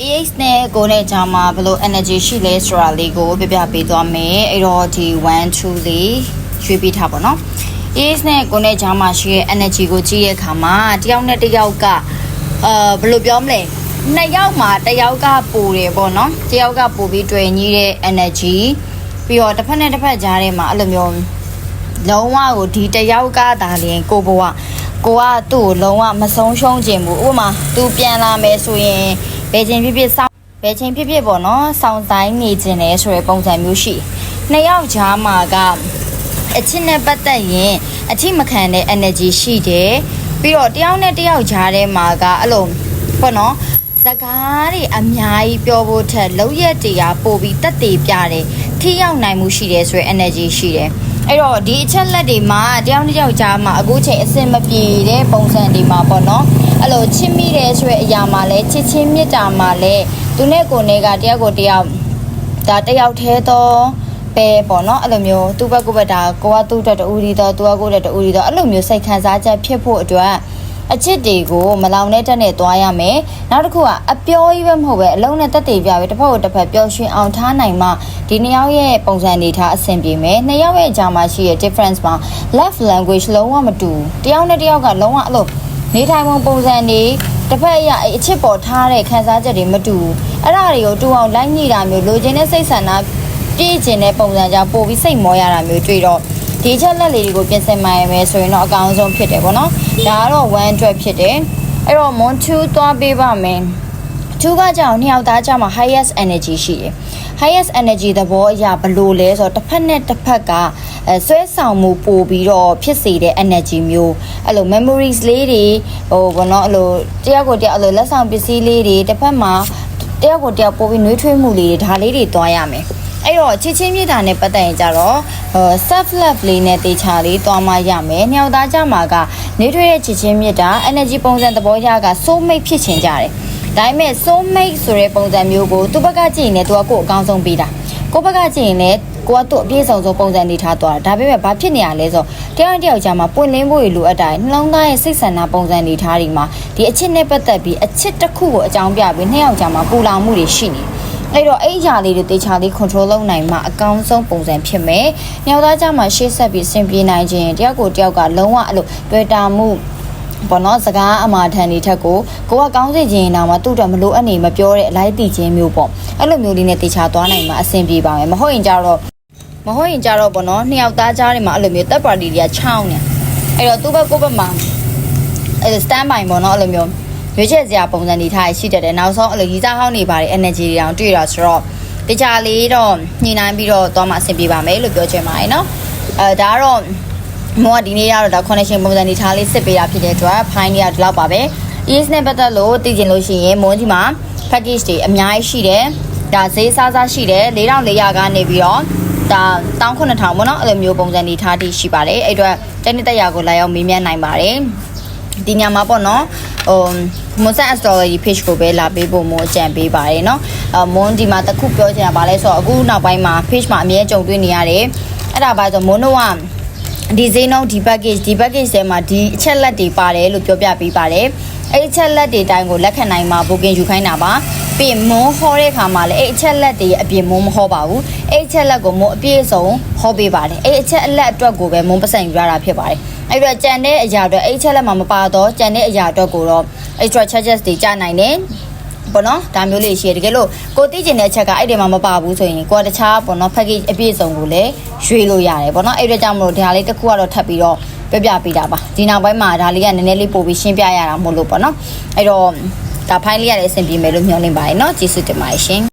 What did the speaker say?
EX နဲ့ကိုနဲ့ဂျာမှာဘယ်လို energy ရှိလဲဆိုတာလေးကိုပြပြပေးသွားမယ်အဲ့တော့ဒီ1 2လေးရွေးပေးထားပါတော့ EX နဲ့ကိုနဲ့ဂျာမှာရှိရဲ့ energy ကိုကြည့်ရဲ့အခါမှာတယောက်နဲ့တယောက်ကအာဘယ်လိုပြောမလဲနှစ်ယောက်မှာတယောက်ကပိုတယ်ပေါ့နော်တယောက်ကပိုပြီးတွေ့ညီးတဲ့ energy ပြီးတော့တစ်ဖက်နဲ့တစ်ဖက်ကြားထဲမှာအဲ့လိုမျိုးလုံးဝကိုဒီတယောက်ကဒါလျင်ကိုဘဝကိုကသူ့ကိုလုံးဝမဆုံးရှုံးခြင်းဘူးဥပမာသူပြန်လာမယ်ဆိုရင် ဘယ်ချိန်ဖြစ်ဖြစ်စောင့်ဘယ်ချိန်ဖြစ်ဖြစ်ပေါ့နော်စောင့်ဆိုင်နေခြင်းလဲဆိုတဲ့ပုံစံမျိုးရှိနှစ်ယောက်ကြားမှာကအချစ်နဲ့ပတ်သက်ရင်အထိမခံတဲ့ energy ရှိတယ်ပြီးတော့တယောက်နဲ့တယောက်ကြားထဲမှာကအဲ့လိုပေါ့နော်စကားတွေအများကြီးပြောဖို့ထက်လောက်ရက်တရားပို့ပြီးတက်တည်ပြတယ်ထိရောက်နိုင်မှုရှိတယ်ဆိုရယ် energy ရှိတယ်အဲ့တော့ဒီအချက်လက်တွေမှာတယောက်တစ်ယောက်ကြားမှာအခုချိန်အဆင်မပြေတဲ့ပုံစံတွေမှာပေါ့နော်အဲ့လို ချစ်မိတယ်ဆိုရယ်အရာမှာလဲချစ်ချင်းမေတ္တာမှာလဲသူနဲ့ကိုယ်နဲ့ကတယောက်ကိုတယောက်ဒါတယောက်သေးတော့ပဲပေါ့နော်အဲ့လိုမျိုးသူ့ဘက်ကိုယ်ဘက်ဒါကိုကသူ့အတွက်တူရီတော့သူကကိုယ့်အတွက်တူရီတော့အဲ့လိုမျိုးစိတ်ခံစားချက်ဖြစ်ဖို့အတွက်အချစ်တွေကိုမလောင်တဲ့တက်နဲ့သွားရမယ်နောက်တစ်ခုကအပျော်ကြီးပဲမဟုတ်ပဲအလုံးနဲ့တက်တည်ပြပဲတစ်ဖက်ကိုတစ်ဖက်ပျော်ရွှင်အောင်ထားနိုင်မှဒီနှစ်ယောက်ရဲ့ပုံစံနေထားအဆင်ပြေမယ်နှစ်ယောက်ရဲ့အကြားမှာရှိတဲ့ difference မှာ love language လုံးဝမတူဘူးတယောက်နဲ့တယောက်ကလုံးဝအဲ့လို နေထိုင်ပုံပုံစံတွေတစ်ဖက်အရအချစ်ပေါ်ထားတဲ့ခံစားချက်တွေမတူဘူးအဲ့ဒါတွေကိုတူအောင်လိုက်ညှိတာမျိုးလိုချင်တဲ့စိတ်ဆန္ဒပြည့်ကျင်တဲ့ပုံစံကြောင့်ပို့ပြီးစိတ်မောရတာမျိုးတွေ့တော့ဒီချက်လက်လေးတွေကိုပြင်ဆင်မှရမယ်ဆိုရင်တော့အကောင်းဆုံးဖြစ်တယ်ပေါ့နော်ဒါကတော့1အတွက်ဖြစ်တယ်အဲ့တော့ mon 2သွားပေးပါမယ် 2ကကြောင်နှစ်ယောက်သားကြမှာ highest energy ရှိတယ် highest energy သဘောအရာဘယ်လိုလဲဆိုတော့တစ်ဖက်နဲ့တစ်ဖက်ကအဲဆွဲဆောင်မှုပို့ပြီးတော့ဖြစ်စေတဲ့ energy မျိုးအဲ့လို memories လေးတွေဟိုဘောနော်အဲ့လိုတယောက်ကိုတယောက်အဲ့လိုလက်ဆောင်ပစ္စည်းလေးတွေတစ်ဖက်မှာတယောက်ကိုတယောက်ပို့ပြီးနှွေးထွေးမှုလေးတွေဒါလေးတွေတွားရမယ်အဲ့တော့ချစ်ချင်းမြေတာနဲ့ပတ်သက်ရင်ကြတော့ self love လေးနဲ့တေချာလေးတွားမှရမယ်။ညောင်သားကြမှာကနေထွေးတဲ့ချစ်ချင်းမြေတာ energy ပုံစံသဘောရက soul mate ဖြစ်ချင်ကြတယ်။ ဒါပေမဲ့ soul mate ဆိုတဲ့ပုံစံမျိုးကိုသူ့ဘက်ကကြည့်ရင်လည်းသူကကိုယ်အကောင်းဆုံးပေးတာ။ကိုယ့်ဘက်ကကြည့်ရင်လည်းကိုကသူ့အပြည့်စုံဆုံးပုံစံနေထားသွားတာဒါပေမဲ့ဘာဖြစ်နေရလဲဆိုတယောက်တစ်ယောက်ကြားမှာပွင့်လင်းဖို့ရလိုအပ်တာနှလုံးသားရဲ့စိတ်ဆန္ဒပုံစံနေထားဒီမှာဒီအချစ်နဲ့ပတ်သက်ပြီးအချစ်တစ်ခုကိုအကြောင်းပြပြီးနှစ်ယောက်ကြားမှာပူလောင်မှုတွေရှိနေတယ်အဲ့တော့အဲ့အရာလေးတွေတေချာလေး control လုပ်နိုင်မှအကောင်းဆုံးပုံစံဖြစ်မယ်။ညောင်သားကြမှာရှေ့ဆက်ပြီးဆင်ပြေနိုင်ခြင်းတယောက်ကိုတယောက်ကလုံးဝအဲ့လိုတွေ့တာမှု ဘောနော်စကားအမာထန်တွေထက်ကိုကိုကကောင်းစေခြင်းနာမှာသူ့တော့မလို့အနေမပြောတဲ့အလိုက်တီခြင်းမျိုးပေါ့အဲ့လိုမျိုးလေးနဲ့တေချာသွားနိုင်မှာအဆင်ပြေပါမယ်မဟုတ်ရင်ကြတော့မဟုတ်ရင်ကြတော့ဘောနော်နှစ်ယောက်သားကြားတွေမှာအဲ့လိုမျိုးတက်ပါတီတွေကချောင်းနေအဲ့တော့သူ့ဘက်ကိုယ့်ဘက်မှာအဲ့ stand by ပေါ့နော်အဲ့လိုမျိုးရွေးချယ်စရာပုံစံတွေထားရှိတတ်တယ်နောက်ဆုံးအဲ့လိုရီစားဟောင်းနေပါတယ် energy တွေတောင်တွေ့ရဆိုတော့တခြားလေးတော့ညှိနှိုင်းပြီးတော့သွားမှအဆင်ပြေပါမယ်လို့ပြောချင်ပါတယ်နော်အဲဒါကတော့ မောကဒီနေ့ကတော့ဒါ connection ပုံစံတွေထားလေးစစ်ပေးတာဖြစ်တဲ့အတွက် fine တွေကဒီလောက်ပါပဲ ES နဲ့ပတ်သက်လို့သိချင်လို့ရှိရင်မွန်ကြီးမှာ package တွေအများကြီးရှိတယ်ဒါဈေးစားစားရှိတယ်4400ကနေပြီးတော့ဒါ19000ပေါ့နော်အဲ့လိုမျိုးပုံစံတွေထားတိရှိပါတယ်အဲ့အတွက်တနေ့တက်ရာကိုလာရောက်မေးမြန်းနိုင်ပါတယ်ဒီညမှာပေါ့နော်ဟိုမွန်ဆန် astrology page ကိုပဲလာပေးဖို့မို့အကြံပေးပါတယ်เนาะအမွန်ဒီမှာတစ်ခုပြောချင်တာဗာလဲဆိုတော့အခုနောက်ပိုင်းမှာ page မှာအမြဲကြုံတွေ့နေရတယ်အဲ့ဒါဘာဆိုမွန်တို့က ဒီဈေးနှုန်းဒီ package ဒီ package ထဲမှာဒီအချက်လက်တွေပါတယ်လို့ပြောပြပေးပါတယ်အဲ့အချက်လက်တွေတိုင်းကိုလက်ခံနိုင်မှာ booking ယူခိုင်းတာပါပြီးရင်မွန်ဟောတဲ့အခါမှာလည်းအဲ့အချက်လက်တွေအပြင်မွန်မဟောပါဘူးအဲ့အချက်လက်ကိုမွန်အပြည့်စုံဟောပေးပါတယ်အဲ့အချက်အလက်အတွက်ကိုပဲမွန်ပတ်စံယူရတာဖြစ်ပါတယ်အဲ့တော့ကြံတဲ့အရာအတွက်အဲ့ချက်လက်မှာမပါတော့ကြံတဲ့အရာအတွက်ကိုတော့ extra charges တွေကြာနိုင်တယ် ပေါ့နော်ဒါမျိုးလေးရှိရတကယ်လို့ကိုသိကျင်တဲ့အချက်ကအဲ့ဒီမှာမပါဘူးဆိုရင်ကိုကတခြားပေါ့နော် package အပြည့်စုံကိုလည်းရွေးလို့ရတယ်ပေါ့နော်အဲ့ဒါကြောင့်မလို့ဒါလေးတစ်ခုကတော့ထပ်ပြီးတော့ပြပြပေးတာပါဒီနောက်ပိုင်းမှာဒါလေးကနည်းနည်းလေးပို့ပြီးရှင်းပြရတာမို့လို့ပေါ့နော်အဲ့တော့ဒါဖိုင်းလေးရလည်းအဆင်ပြေမယ်လို့မျှော်လင့်ပါတယ်เนาะကျေးဇူးတင်ပါတယ်ရှင်